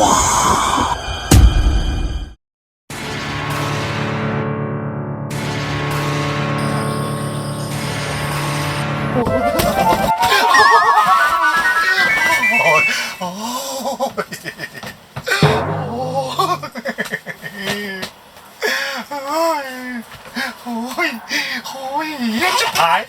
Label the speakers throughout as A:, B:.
A: โอ้ยโอ้ยโอ้ยโอ้ยโอ้ยจะหาย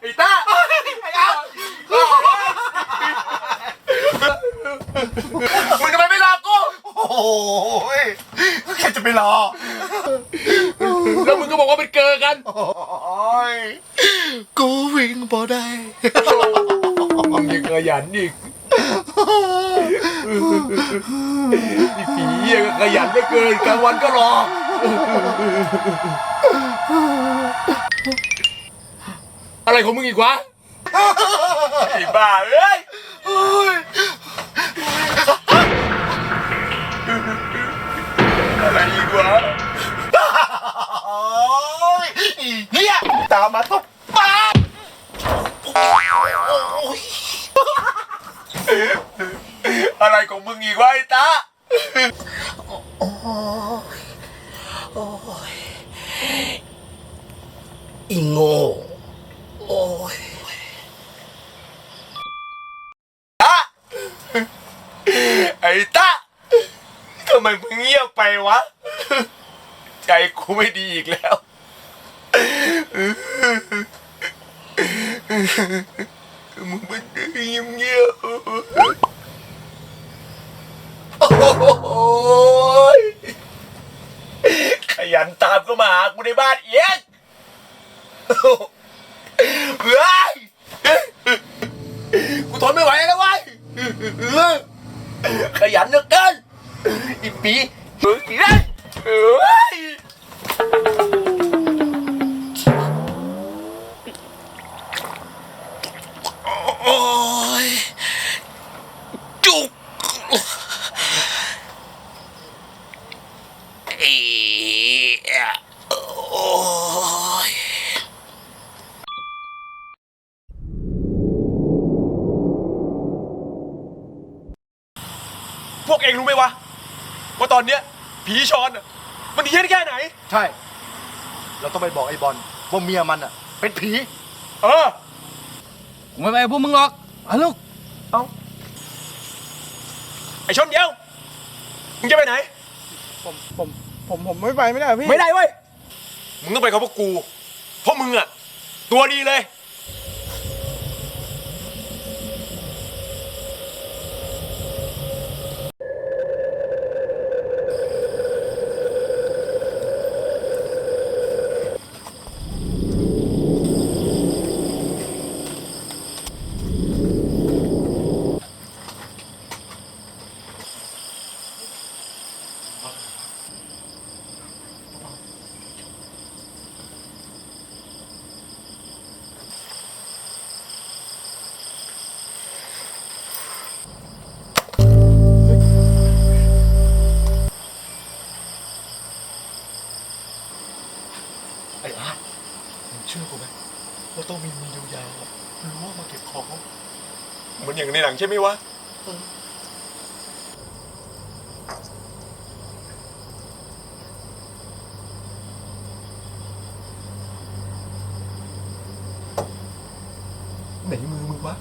B: ไอ้ต้าไอ้เอา
A: มึงทำไมไม่รอกู โอ้ยแค่จะไปรอ
B: แล้วมึงก็บอกว่าเป็นเกอร์กัน
A: โอ้ยกูวิ่งบ่ได้
B: มึงยังขยันอีกไอ้ผียังขยันได้เกินกลางวันก็รอ อะไรของมึงอีกวะไอ้บ้าเอ้ย วะ
A: โอ้ยอีเหี้ยตามมาตุ๊บปาก
B: อะไรของมึงอีกวะไอ้ตาโอี
A: โง่โอ้ย
B: ตาไอ้ตาำไมมึงเงียบไปวะ ใจกูไม่ดีอีกแล้ว มึงมันเงียบเงียบโอ้ยขยันตามก็มาหากูในบ้านเองเฮ้ยกูทนไม่ไหวแล้วเว้ยขยันเหลือเกิน อีปีเฮ้ยเฮ้ย
A: โอ้ยจุกเอียโอ้ย
B: พวกเองรู้ไหมวะ ว่าตอนเนี้ยผีชอนอะมันเฮี้ยนแค่ไหน
A: ใช่ เราต้องไปบอกไอ้บอลว่าเมียมันอะ เป็นผี
B: เออ
C: ผมไม่ไปกับพวกมึงหรอกเอาลูก
B: ไอชนเดียว มึงจะไปไหน
C: ผมผมผมผมไม่ไปไม่ได้พี่
B: ไม่ได้เว้ย มึงต้องไปกับพวกกู เพราะมึงอะตัวดีเลย
A: เชื่อกูไหมว่าต้องมีมือยาวๆอะล้วงมาเก็บของ
B: เหมือนอย่างในหนังใช่ไหมวะ
A: ไหนมือมึงวะ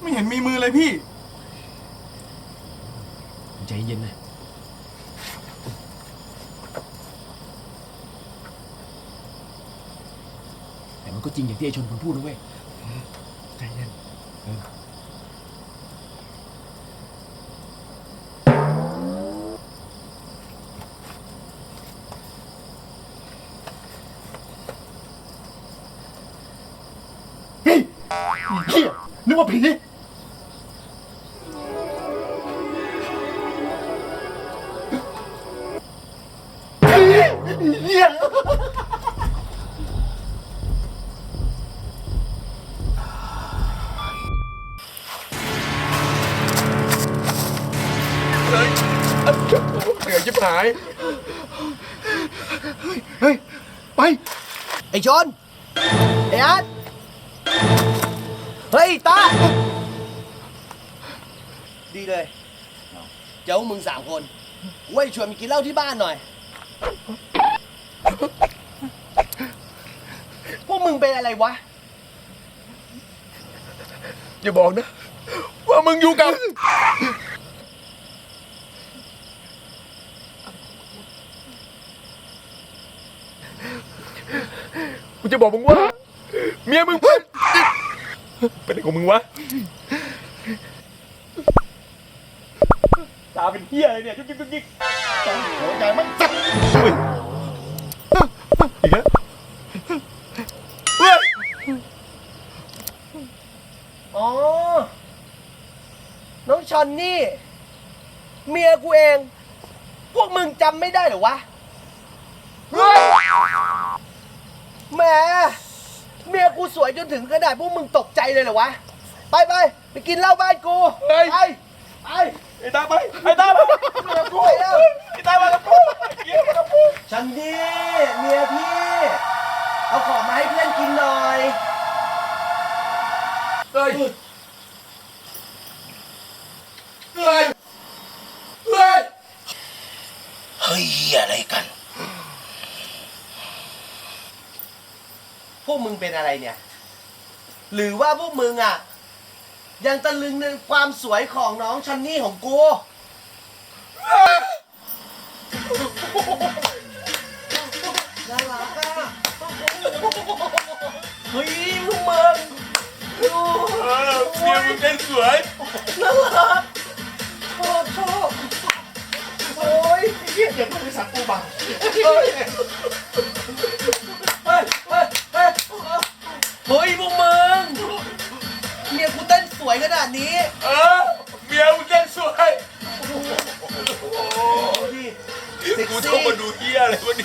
C: ไม่เห็นมีมือเลยพี่
D: ใจ เย็นนะแต่มันก็จริงอย่างที่ไอชนคนพูดนะเว้ย
A: ใจเย็นเฮ้ยเฮียนึกว่าผี
E: ชนไอ้อาร์ตเฮ้ยตาดีเลย เจ้ามึงสามคนไว้ชวนไปกินเหล้าที่บ้านหน่อย พวกมึงเป็นอะไรวะ
B: อย่าบอกนะ ว่ามึงอยู่กับ กูจะบอกมึงว่า เมียมึงเป็นเป็นอะไรของมึงวะ ตาเป็นเฮียอะไรเนี่ยยุกยิกยุกยิกหัวใจมันจับอุ้ยอีกแล้วเฮ้ย
E: อ๋อ น้องชอนนี่ เมียกูเอง พวกมึงจำไม่ได้เหรอวะ เฮ้ย แหมเมียกูสวยจนถึงขนาดพวกมึงตกใจเลยเหรอวะ ไปไปไปกินเหล้าบ้านกู
B: เฮ้ย
E: ไป ไป
B: ไอ้ตาไปไอ้ตาไป
E: เมียกูแล้ว
B: ไอ้ตามากับกูเยี่ยมกับกู
E: ชันดีเมียพี่ เอาของมาให้เพื่อนกินหน่อย
B: เฮ้ย เฮ้ย เฮ้ย
E: เฮ้ยอะไรกัน พวกมึงเป็น อะไรเนี่ย หรือว่าพวกมึงอะ ยังตะลึงในความสวยของน้องชันนี่ของกูน่ารักอะเฮ้ยพวกมึงดู
B: เออเมียมึงเป็นสวย
E: น่ารักชอบชอบโอ้ย
A: เหี้ยเดี๋ยวต้องไปสักกูบัง
E: เฮ้ย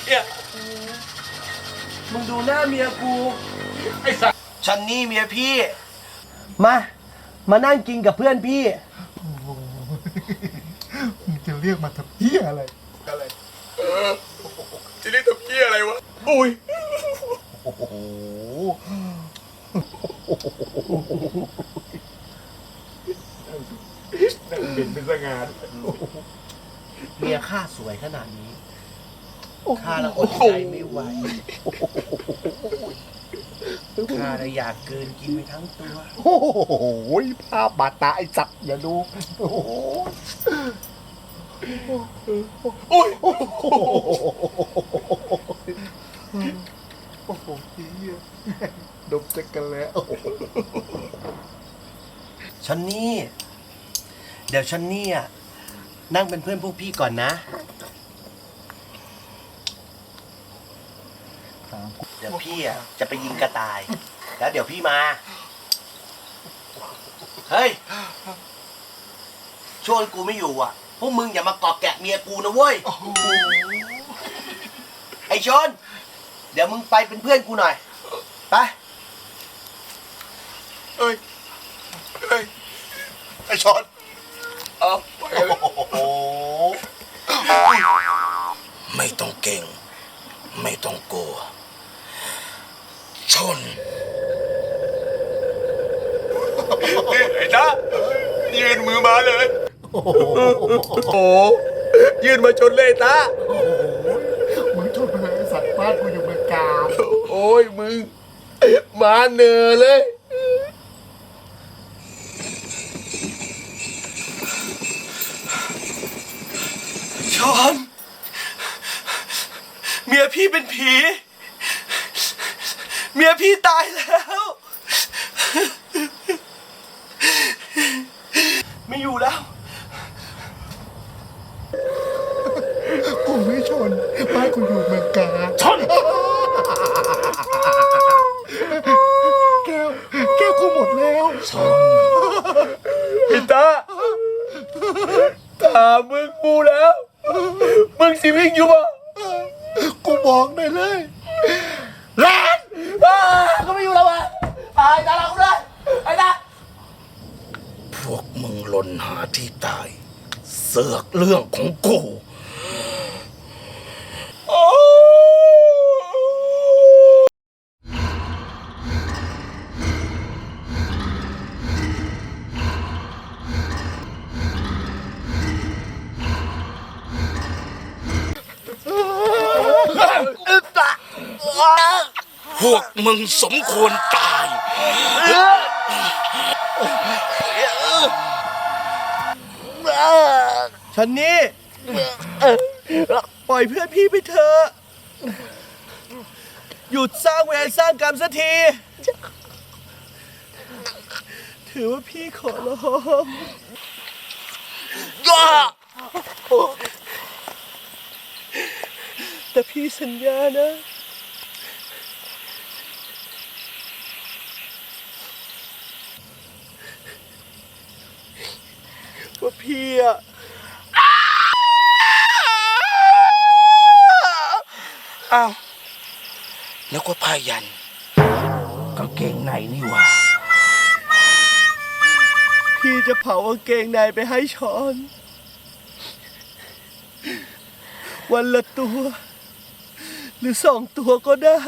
E: เนี่ย
B: มึง
E: ดูหน้าเมียกู
B: ไอ้สัส
E: ชันนี่เมียพี่ มา มานั่งกินกับเพื่อนพี่
A: มึงจะเรียกมาทำเหี้ยอะไร
B: อะไร เออจะเรียกทำเฮียอะไรวะอุ้ย
A: โอ้โห
B: นั่งเด่นเป็นสง่า
E: เมียข้าสวยขนาดนี้ ข้าละอดใจไม่ไหวข้าละอยากเกินกินไปทั้งตัว
A: โอ้โหภาพบาดตาไอ้สัตว์อย่าดูโอ้โห
B: อุ้ย
A: โอ้โหโอ้โหเหี้ยดมจักกันแล้ว
E: ชันนี่ เดี๋ยวชันนี่อะนั่งเป็นเพื่อนพวกพี่ก่อนนะ เดี๋ยวพี่อะจะไปยิงกระต่าย แล้วเดี๋ยวพี่มา เฮ้ย ช่วงกูไม่อยู่อะ พวกมึงอย่ามาเกาะแกะเมียกูนะเว้ย ไอชน เดี๋ยวมึงไปเป็นเพื่อนกูหน่อย ไป
B: เอ้ย เอ้ย
A: ไอ้ช้อน
B: เอาไปเลย
A: โอ้โห
F: ไม่ต้องเก่ง ไม่ต้องกลัว ชน
B: ไอ้ตายืนมือมาเลยโอ้โหยืนมาชนเลยตา
A: มึงชนไปเลยไอ้สัตว์บ้านกูอยู่เมืองกาญ
B: โอ้ยมึง มาเหนือเลย
E: ชอน เมียพี่เป็นผี เมียพี่ตายแล้ว ไม่อยู่แล้ว
A: กูไม่ชนบ้านกูอยู่เมืองกาญชน แก้ว แก้วกูหมดแล้ว
B: พี่ตาตามึงกูแล้ว มึงสิวิ่งอยู่ปะ
A: กูบอกได้เลยา
B: ยตาเราด้ยไอ้ตา
F: พวกมึงหล่นหาที่ตาย เสือกเรื่องของกู พวกมึงสมควรตาย
E: ฉันนี่ปล่อยเพื่อนพี่ไปเถอะหยุดสร้างเวรสร้างกรรมสักที ถือว่าพี่ขอร้องแต่พี่สัญญานะ พี่อะ
F: อ้าวนึกว่าผ้ายันกางเกงในนี่หว่า
E: พี่จะเผากางเกงในไปให้ช้อน วันละตัว หรือสองตัวก็ได้